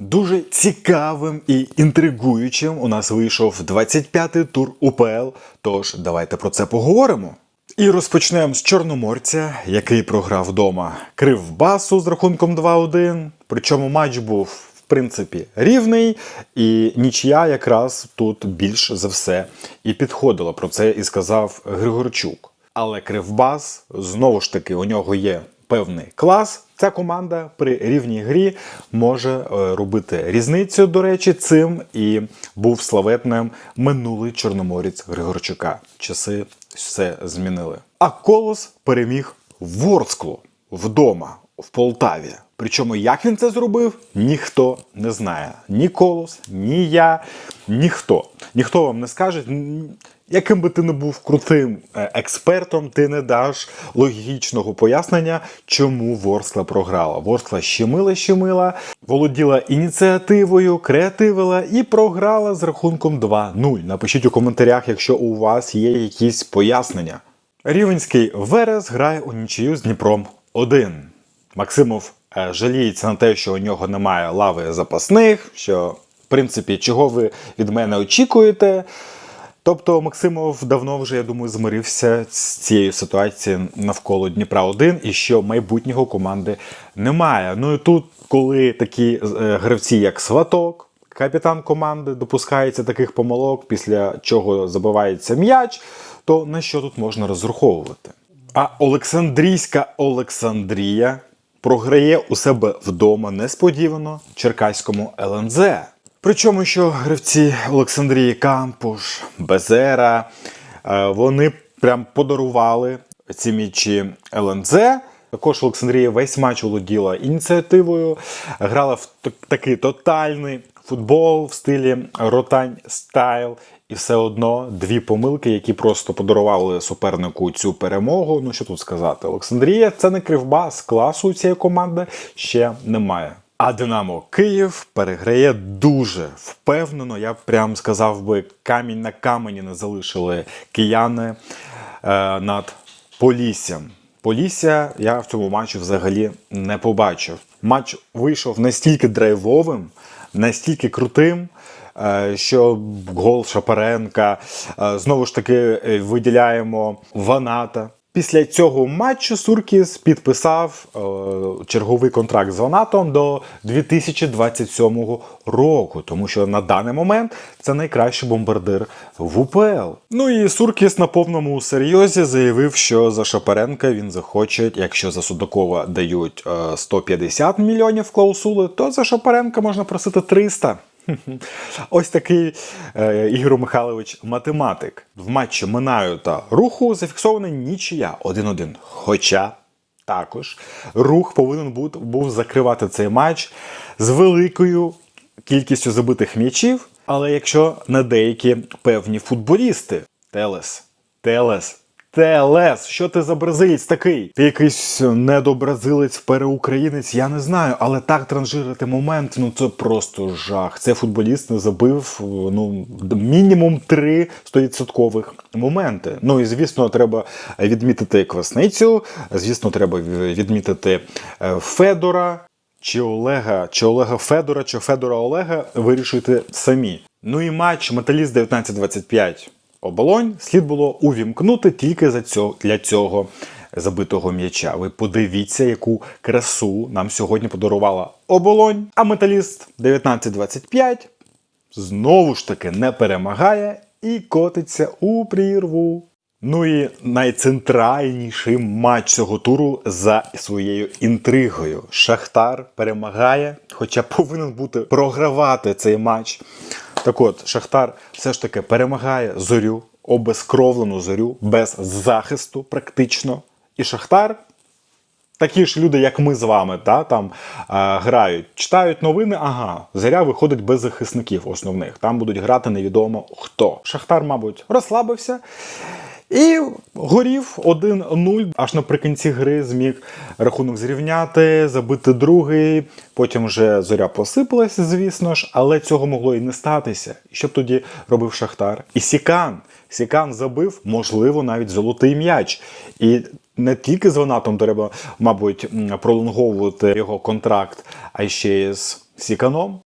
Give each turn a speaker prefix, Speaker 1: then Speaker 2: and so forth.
Speaker 1: Дуже цікавим і інтригуючим у нас вийшов 25-й тур УПЛ. Тож давайте про це поговоримо. І розпочнемо з Чорноморця, який програв вдома Кривбасу з рахунком 2-1. Причому матч був в принципі рівний, і нічия якраз тут більш за все і підходила. Про це і сказав Григорчук. Але Кривбас знову ж таки у нього є певний клас. Ця команда при рівній грі може е, робити різницю, до речі, цим і був славетним минулий чорноморець Григорчука. Часи все змінили. А Колос переміг Ворсклу вдома в Полтаві. Причому як він це зробив, ніхто не знає. Ні Колос, ні я, ніхто. Ніхто вам не скаже. Яким би ти не був крутим е, експертом, ти не даш логічного пояснення, чому Ворскла програла. Ворскла щемила, щемила, володіла ініціативою, креативила і програла з рахунком 2-0. Напишіть у коментарях, якщо у вас є якісь пояснення. Рівенський Верес грає у нічию з Дніпром 1. Максимов жаліється на те, що у нього немає лави запасних, що, в принципі, чого ви від мене очікуєте. Тобто Максимов давно вже, я думаю, змирився з цією ситуацією навколо Дніпра 1 і що майбутнього команди немає. Ну і тут, коли такі е, гравці, як Сваток, капітан команди, допускається таких помилок, після чого забивається м'яч, то на що тут можна розраховувати? А Олександрійська Олександрія програє у себе вдома несподівано черкаському ЛНЗ. Причому, що гравці Олександрії Кампуш, Безера, е, вони прям подарували ці м'ячі ЛНЗ. Також Олександрія весь матч володіла ініціативою, грала в такий тотальний футбол в стилі ротань стайл. І все одно дві помилки, які просто подарували супернику цю перемогу. Ну що тут сказати? Олександрія це не кривбас класу цієї команди ще немає. А Динамо Київ переграє дуже впевнено. Я б прям сказав би, камінь на камені не залишили кияни е, над Поліссям. Полісся я в цьому матчі взагалі не побачив. Матч вийшов настільки драйвовим, настільки крутим, е, що гол Шапаренка. е, Знову ж таки е, виділяємо Ваната. Після цього матчу Суркіс підписав е, черговий контракт з Ванатом до 2027 року, тому що на даний момент це найкращий бомбардир в УПЛ. Ну і Суркіс на повному серйозі заявив, що за Шапаренка він захоче, якщо за Судакова дають е, 150 мільйонів клаусули, то за Шапаренка можна просити 300. Ось такий е, Ігор Михайлович математик. В матчі Минаю та руху зафіксована нічия 1-1. Хоча також рух повинен бут- був закривати цей матч з великою кількістю забитих м'ячів. Але якщо не деякі певні футболісти, Телес, Телес. Телес, що ти за бразилець такий? Ти якийсь недобразилець, переукраїнець, я не знаю, але так транжирити момент, ну це просто жах. Це футболіст не забив ну, мінімум три 100% моменти. Ну і звісно, треба відмітити Квасницю, звісно, треба відмітити е, Федора. Чи Олега, чи Олега Федора, чи Федора Олега вирішуйте самі. Ну і матч Металіст 19-25 оболонь слід було увімкнути тільки за цього, для цього забитого м'яча. Ви подивіться, яку красу нам сьогодні подарувала оболонь. А металіст 19-25 знову ж таки не перемагає і котиться у прірву. Ну і найцентральніший матч цього туру за своєю інтригою. Шахтар перемагає, хоча повинен бути програвати цей матч. Так от, Шахтар все ж таки перемагає зорю, обезкровлену зорю, без захисту практично. І Шахтар Такі ж люди, як ми з вами, та, там е, грають, читають новини, ага, заря виходить без захисників основних. Там будуть грати невідомо хто. Шахтар, мабуть, розслабився і горів 1-0. Аж наприкінці гри зміг рахунок зрівняти, забити другий. Потім вже зоря посипалася, звісно ж, але цього могло і не статися. Що б тоді робив Шахтар? І Сікан. Сікан забив, можливо, навіть золотий м'яч. І не тільки з Ванатом треба, мабуть, пролонговувати його контракт, а ще й з Сіканом.